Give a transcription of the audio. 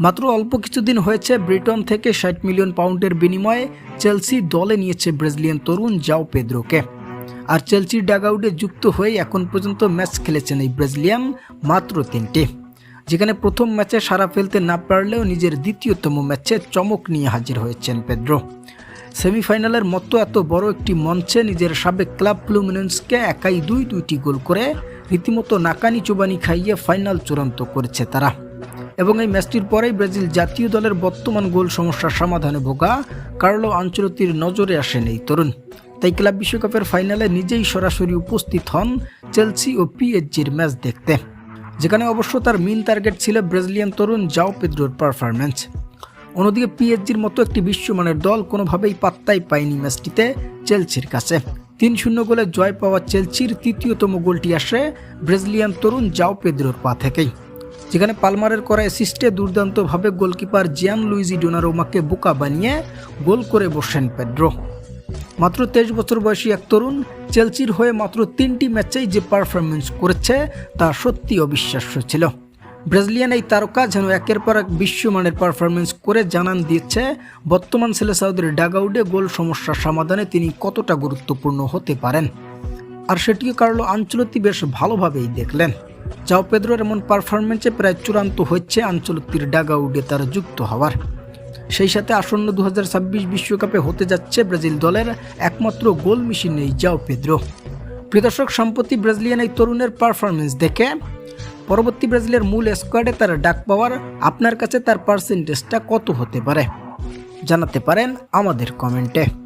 মাত্র অল্প কিছুদিন হয়েছে ব্রিটন থেকে ষাট মিলিয়ন পাউন্ডের বিনিময়ে চেলসি দলে নিয়েছে ব্রাজিলিয়ান তরুণ জাও পেদ্রোকে। আর চেলসির ডাগআউটে যুক্ত হয়ে এখন পর্যন্ত ম্যাচ খেলেছেন এই ব্রাজিলিয়ান মাত্র তিনটি। যেখানে প্রথম ম্যাচে সারা ফেলতে না পারলেও নিজের দ্বিতীয়তম ম্যাচে চমক নিয়ে হাজির হয়েছেন পেদ্রো। সেমিফাইনালের মতো এত বড় একটি মঞ্চে নিজের সাবেক ক্লাব ফ্লুমিনেন্সকে একাই দুই দুইটি গোল করে রীতিমতো নাকানি চুবানি খাইয়ে ফাইনাল চূড়ান্ত করেছে তারা। এবং এই ম্যাচটির পরেই ব্রাজিল জাতীয় দলের বর্তমান গোল সমস্যার সমাধানে ভোগা কার্লো আঞ্চলতির নজরে আসেন এই তরুণ। তাই ক্লাব বিশ্বকাপের ফাইনালে নিজেই সরাসরি উপস্থিত হন চেলসি ও পিএইচজির ম্যাচ দেখতে। যেখানে অবশ্য তার মেইন টার্গেট ছিল ব্রাজিলিয়ান তরুণ জাও পেদ্রোর পারফরম্যান্স। অন্যদিকে পিএইচজির মতো একটি বিশ্বমানের দল কোনোভাবেই পাত্তাই পায়নি ম্যাচটিতে চেলসির কাছে। তিন শূন্য গোলে জয় পাওয়া চেলসির তৃতীয়তম গোলটি আসে ব্রাজিলিয়ান তরুণ জাও পেদ্রোর পা থেকেই। যেখানে পালমারের করা অ্যাসিস্টে দুর্দান্তভাবে গোলকিপার জিয়ান লুইজি ডোনারোমাকে বোকা বানিয়ে গোল করে বসেন পেড্রো মাত্র তেইশ বছর বয়সী এক তরুণ চেলসির হয়ে মাত্র তিনটি ম্যাচেই যে পারফরমেন্স করেছে, তা সত্যি অবিশ্বাস্য ছিল। ব্রাজিলিয়ান এই তারকা যেন একের পর এক বিশ্বমানের পারফরমেন্স করে জানান দিচ্ছে বর্তমান ছেলে সাউদের ডাগআউটে গোল সমস্যার সমাধানে তিনি কতটা গুরুত্বপূর্ণ হতে পারেন। আর সেটিও কার্লো আঞ্চলতি বেশ ভালোভাবেই দেখলেন। যাও পেদ্রোর এমন পারফরমেন্সে প্রায় চূড়ান্ত হচ্ছে আঞ্চলতির ডাগাউডে তার যুক্ত হওয়ার। সেই সাথে আসন্ন দু বিশ্বকাপে হতে যাচ্ছে ব্রাজিল দলের একমাত্র গোল মেশিন নেই যাও পেদ্রো। প্রিয়দর্শক সম্প্রতি ব্রাজিলিয়ান এই তরুণের পারফরমেন্স দেখে পরবর্তী ব্রাজিলের মূল স্কোয়াডে তার ডাক পাওয়ার আপনার কাছে তার পার্সেন্টেজটা কত হতে পারে? জানাতে পারেন আমাদের কমেন্টে